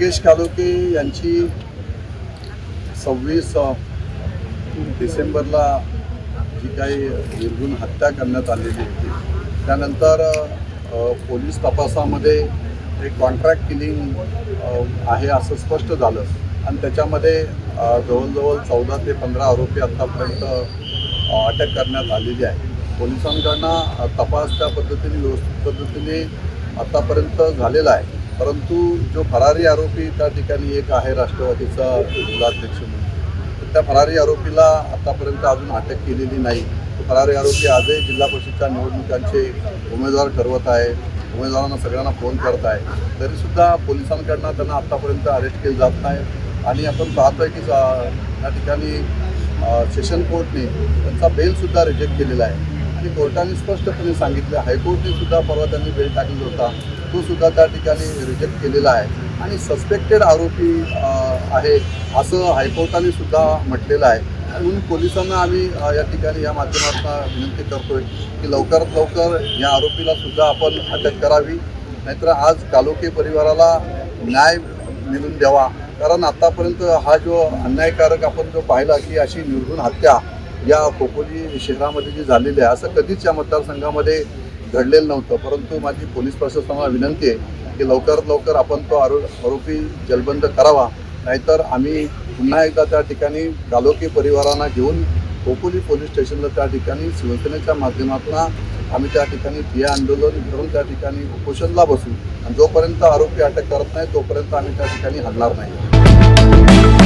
निलेश कालोके यांची सव्वीस डिसेंबरला जी काही निर्गुण हत्या करण्यात आलेली होती त्यानंतर पोलीस तपासामध्ये एक कॉन्ट्रॅक्ट किलिंग आहे असं स्पष्ट झालं. आणि त्याच्यामध्ये जवळजवळ चौदा ते पंधरा आरोपी आत्तापर्यंत अटक करण्यात आलेली आहे. पोलिसांकडनं तपास त्या पद्धतीने व्यवस्थित पद्धतीने आत्तापर्यंत झालेला आहे. परंतु जो फरारी आरोपी त्या ठिकाणी एक आहे राष्ट्रवादीचा जिल्हाध्यक्ष म्हणून तर त्या फरारी आरोपीला आतापर्यंत अजून अटक केलेली नाही. फरारी आरोपी आजही जिल्हा परिषदच्या निवडणुकांचे उमेदवार ठरवत आहे उमेदवारांना सगळ्यांना फोन करत आहे. तरीसुद्धा पोलिसांकडनं त्यांना आत्तापर्यंत अरेस्ट केलं जात नाही. आणि आपण पाहतोय की त्या ठिकाणी सेशन कोर्टने त्यांचा बेलसुद्धा रिजेक्ट केलेला आहे. आणि कोर्टाने स्पष्टपणे सांगितले हायकोर्टने सुद्धा परवा त्यांनी बेल टाकलेला होता. तो सुद्धा त्या ठिकाणी रिजेक्ट केलेला आहे. आणि सस्पेक्टेड आरोपी आहे असं हायकोर्टाने सुद्धा म्हटलेलं आहे. म्हणून पोलिसांना आम्ही या ठिकाणी या माध्यमातून विनंती करतोय की लवकरात लवकर या आरोपीला सुद्धा आपण अटक करावी. नाहीतर आज कालोके परिवाराला न्याय मिळून द्यावा. कारण आतापर्यंत हा जो अन्यायकारक आपण जो पाहिला की अशी निर्घुण हत्या या खोपोली शहरामध्ये जी झालेली आहे असं कधीच या मतदारसंघामध्ये घडलेलं नव्हतं. परंतु माझी पोलीस प्रशासनाला विनंती आहे की लवकरात लवकर आपण तो आरो आरोपी जलबंद करावा. नाहीतर आम्ही पुन्हा एकदा त्या ठिकाणी गालोकी परिवारांना घेऊन खोपोली पोलीस स्टेशनला त्या ठिकाणी शिवसेनेच्या माध्यमातून आम्ही त्या ठिकाणी ठिया आंदोलन करून त्या ठिकाणी उपोषणला बसू. आणि जोपर्यंत आरोपी अटक करत नाही तोपर्यंत आम्ही त्या ठिकाणी हलणार नाही.